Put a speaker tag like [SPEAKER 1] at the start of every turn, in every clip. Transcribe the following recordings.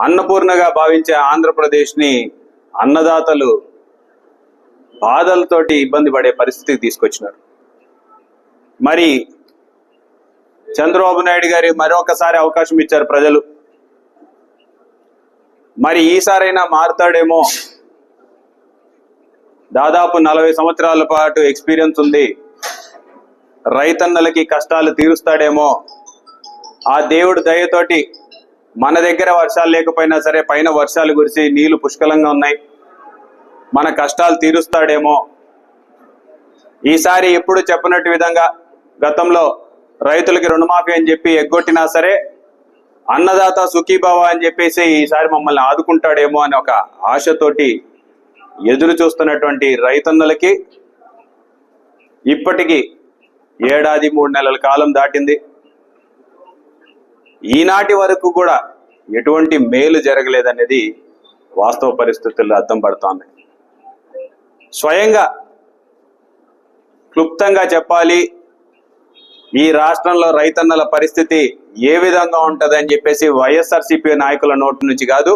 [SPEAKER 1] అన్నపూర్ణగా భావించే ఆంధ్రప్రదేశ్ని అన్నదాతలు బాధలతోటి ఇబ్బంది పడే పరిస్థితికి తీసుకొచ్చినారు. మరి చంద్రబాబు నాయుడు గారి మరొకసారి అవకాశం ఇచ్చారు ప్రజలు. మరి ఈసారైనా మారుతాడేమో. దాదాపు నలభై సంవత్సరాల పాటు ఎక్స్పీరియన్స్ ఉంది. రైతన్నలకి కష్టాలు తీరుస్తాడేమో. ఆ దేవుడు దయతోటి మన దగ్గర వర్షాలు లేకపోయినా సరే పైన వర్షాలు కురిసి నీళ్ళు పుష్కలంగా ఉన్నాయి. మన కష్టాలు తీరుస్తాడేమో. ఈసారి ఎప్పుడు చెప్పినట్టు విధంగా గతంలో రైతులకి రుణమాఫీ అని చెప్పి ఎగ్గొట్టినా సరే అన్నదాత సుఖీభావ అని చెప్పేసి ఈసారి మమ్మల్ని ఆదుకుంటాడేమో అని ఒక ఆశతోటి ఎదురు చూస్తున్నటువంటి రైతన్నులకి ఇప్పటికీ ఏడాది మూడు నెలల కాలం దాటింది. ఈనాటి వరకు కూడా ఎటువంటి మేలు జరగలేదనేది వాస్తవ పరిస్థితుల్లో అర్థం పడుతోంది. స్వయంగా క్లుప్తంగా చెప్పాలి ఈ రాష్ట్రంలో రైతన్నల పరిస్థితి ఏ విధంగా ఉంటుందని చెప్పేసి వైఎస్ఆర్సీపీ నాయకుల నోటి నుంచి కాదు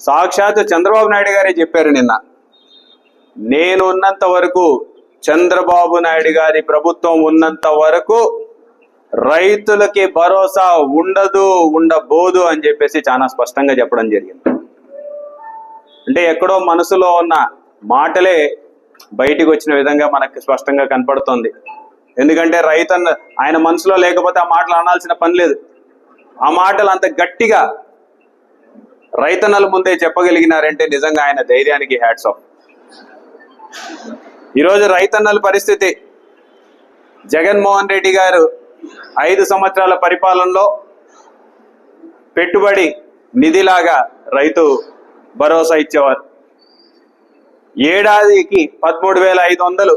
[SPEAKER 1] సాక్షాత్ చంద్రబాబు నాయుడు గారే చెప్పారు నిన్న. నేను ఉన్నంత వరకు చంద్రబాబు నాయుడు గారి ప్రభుత్వం ఉన్నంత వరకు రైతులకి భరోసా ఉండదు ఉండబోదు అని చెప్పేసి చాలా స్పష్టంగా చెప్పడం జరిగింది. అంటే ఎక్కడో మనసులో ఉన్న మాటలే బయటికి వచ్చిన విధంగా మనకు స్పష్టంగా కనపడుతుంది. ఎందుకంటే రైతన్న ఆయన మనసులో లేకపోతే ఆ మాటలు అనాల్సిన పని లేదు. ఆ మాటలు అంత గట్టిగా రైతన్నల ముందే చెప్పగలిగినారంటే నిజంగా ఆయన ధైర్యానికి హ్యాట్స్ ఆఫ్ ఈరోజు రైతన్నల పరిస్థితి జగన్మోహన్ రెడ్డి గారు ఐదు సంవత్సరాల పరిపాలనలో పెట్టుబడి నిధిలాగా రైతు భరోసా ఇచ్చేవారు. ఏడాదికి పదమూడు వేల ఐదు వందలు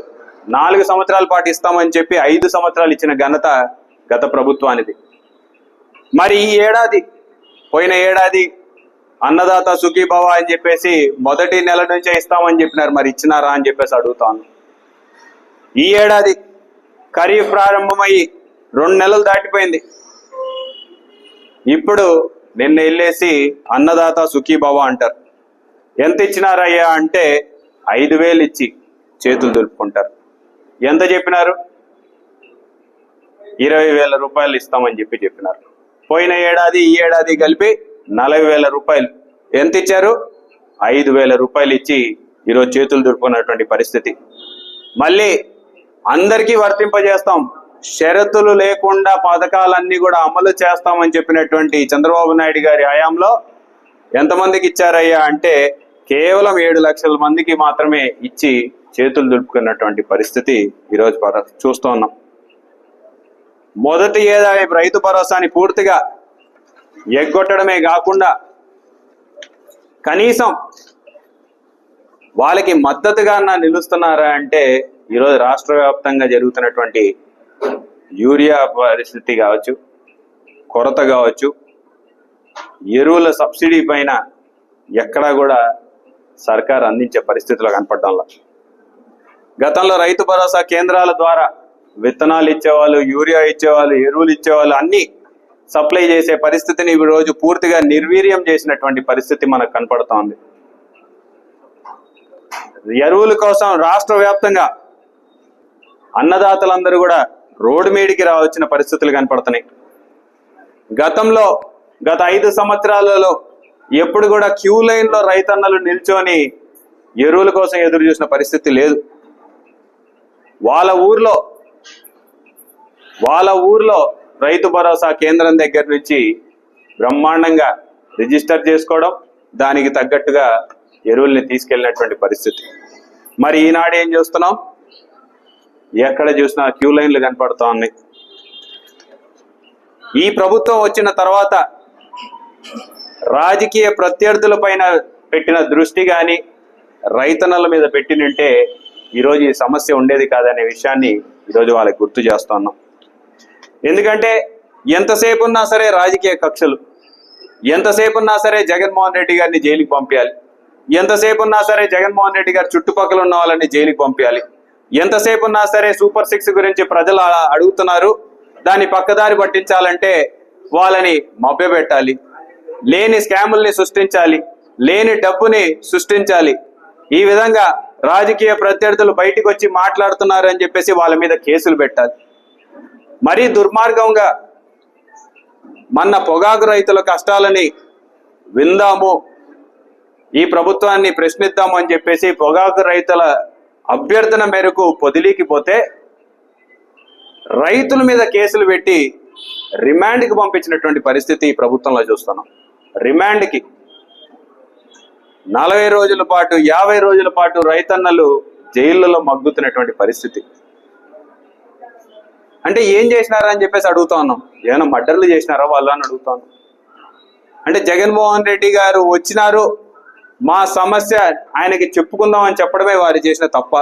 [SPEAKER 1] నాలుగు సంవత్సరాల పాటు ఇస్తామని చెప్పి ఐదు సంవత్సరాలు ఇచ్చిన ఘనత గత ప్రభుత్వానిది. మరి ఈ ఏడాది పోయిన ఏడాది అన్నదాత సుఖీభవ అని చెప్పేసి మొదటి నెల నుంచే ఇస్తామని చెప్పినారు. మరి ఇచ్చినారా అని చెప్పేసి అడుగుతాను. ఈ ఏడాది ఖరీఫ్ ప్రారంభమయ్యి రెండు నెలలు దాటిపోయింది. ఇప్పుడు నిన్న వెళ్ళేసి అన్నదాత సుఖీభవ అంటారు. ఎంత ఇచ్చినారయ్యా అంటే ఐదు వేలు ఇచ్చి చేతులు దులుపుకుంటారు. ఎంత చెప్పినారు? ఇరవై వేల రూపాయలు ఇస్తామని చెప్పి చెప్పినారు. పోయిన ఏడాది ఈ ఏడాది కలిపి నలభై వేల రూపాయలు. ఎంత ఇచ్చారు? ఐదు వేల రూపాయలు ఇచ్చి ఈరోజు చేతులు దులుపుకున్నటువంటి పరిస్థితి. మళ్ళీ అందరికీ వర్తింపజేస్తాం. షరతులు లేకుండా పథకాలన్నీ కూడా అమలు చేస్తామని చెప్పినటువంటి చంద్రబాబు నాయుడు గారి హయాంలో ఎంతమందికి ఇచ్చారయ్యా అంటే కేవలం ఏడు లక్షల మందికి మాత్రమే ఇచ్చి చేతులు దులుపుకున్నటువంటి పరిస్థితి ఈరోజు చూస్తూ ఉన్నాం. మొదటి ఏదా రైతు భరోసాని పూర్తిగా ఎగ్గొట్టడమే కాకుండా కనీసం వాళ్ళకి మద్దతుగా నా నిలుస్తున్నారా అంటే ఈరోజు రాష్ట్ర వ్యాప్తంగా జరుగుతున్నటువంటి యూరియా పరిస్థితి కావచ్చు కొరత కావచ్చు ఎరువుల సబ్సిడీ పైన ఎక్కడా కూడా సర్కార్ అందించే పరిస్థితిలో కనపడడంలా గతంలో రైతు భరోసా కేంద్రాల ద్వారా విత్తనాలు ఇచ్చేవాళ్ళు యూరియా ఇచ్చేవాళ్ళు ఎరువులు ఇచ్చేవాళ్ళు అన్నీ సప్లై చేసే పరిస్థితిని ఈ రోజు పూర్తిగా నిర్వీర్యం చేసినటువంటి పరిస్థితి మనకు కనపడుతోంది. ఎరువుల కోసం రాష్ట్ర వ్యాప్తంగా అన్నదాతలందరూ కూడా రోడ్డు మీడికి రావచ్చిన పరిస్థితులు కనపడుతున్నాయి. గతంలో గత ఐదు సంవత్సరాలలో ఎప్పుడు కూడా క్యూ లైన్లో రైతన్నలు నిల్చొని ఎరువుల కోసం ఎదురు చూసిన పరిస్థితి లేదు. వాళ్ళ ఊర్లో వాళ్ళ ఊర్లో రైతు భరోసా కేంద్రం దగ్గర నుంచి బ్రహ్మాండంగా రిజిస్టర్ చేసుకోవడం దానికి తగ్గట్టుగా ఎరువుల్ని తీసుకెళ్ళినటువంటి పరిస్థితి. మరి ఈనాడు ఏం చూస్తున్నాం? ఎక్కడ చూసినా క్యూ లైన్లు కనపడుతూ ఉన్నాయి. ఈ ప్రభుత్వం వచ్చిన తర్వాత రాజకీయ ప్రత్యర్థుల పైన పెట్టిన దృష్టి కానీ రైతన్నల మీద పెట్టినంటే ఈరోజు ఈ సమస్య ఉండేది కాదనే విషయాన్ని ఈరోజు వాళ్ళకి గుర్తు చేస్తున్నాం ఎందుకంటే ఎంతసేపు ఉన్నా సరే రాజకీయ కక్షలు ఎంతసేపు ఉన్నా సరే జగన్మోహన్ రెడ్డి గారిని జైలుకి పంపించాలి ఎంతసేపు ఉన్నా సరే జగన్మోహన్ రెడ్డి గారి చుట్టుపక్కల ఉన్న వాళ్ళని జైలుకి పంపించాలి ఎంతసేపు ఉన్నా సరే సూపర్ సిక్స్ గురించి ప్రజలు అలా అడుగుతున్నారు. దాన్ని పక్కదారి పట్టించాలంటే వాళ్ళని మభ్యపెట్టాలి. లేని స్కాముల్ని సృష్టించాలి. లేని డబ్బుని సృష్టించాలి. ఈ విధంగా రాజకీయ ప్రత్యర్థులు బయటకు వచ్చి మాట్లాడుతున్నారు అని చెప్పేసి వాళ్ళ మీద కేసులు పెట్టాలి. మరీ దుర్మార్గంగా మన పొగాకు రైతుల కష్టాలని విందాము. ఈ ప్రభుత్వాన్ని ప్రశ్నిద్దాము అని చెప్పేసి పొగాకు రైతుల అభ్యర్థన మేరకు పొదిలీకి పోతే రైతుల మీద కేసులు పెట్టి రిమాండ్కి పంపించినటువంటి పరిస్థితి ప్రభుత్వంలో చూస్తున్నాం. రిమాండ్కి నలభై రోజుల పాటు యాభై రోజుల పాటు రైతన్నలు జైళ్ళలో మగ్గుతున్నటువంటి పరిస్థితి. అంటే ఏం చేసినారా అని చెప్పేసి అడుగుతా ఉన్నాం. ఏమైనా మర్డర్లు చేసినారా వాళ్ళు అని అడుగుతాను అంటే జగన్మోహన్ రెడ్డి గారు వచ్చినారు మా సమస్య ఆయనకి చెప్పుకుందాం అని చెప్పడమే వారు చేసిన తప్ప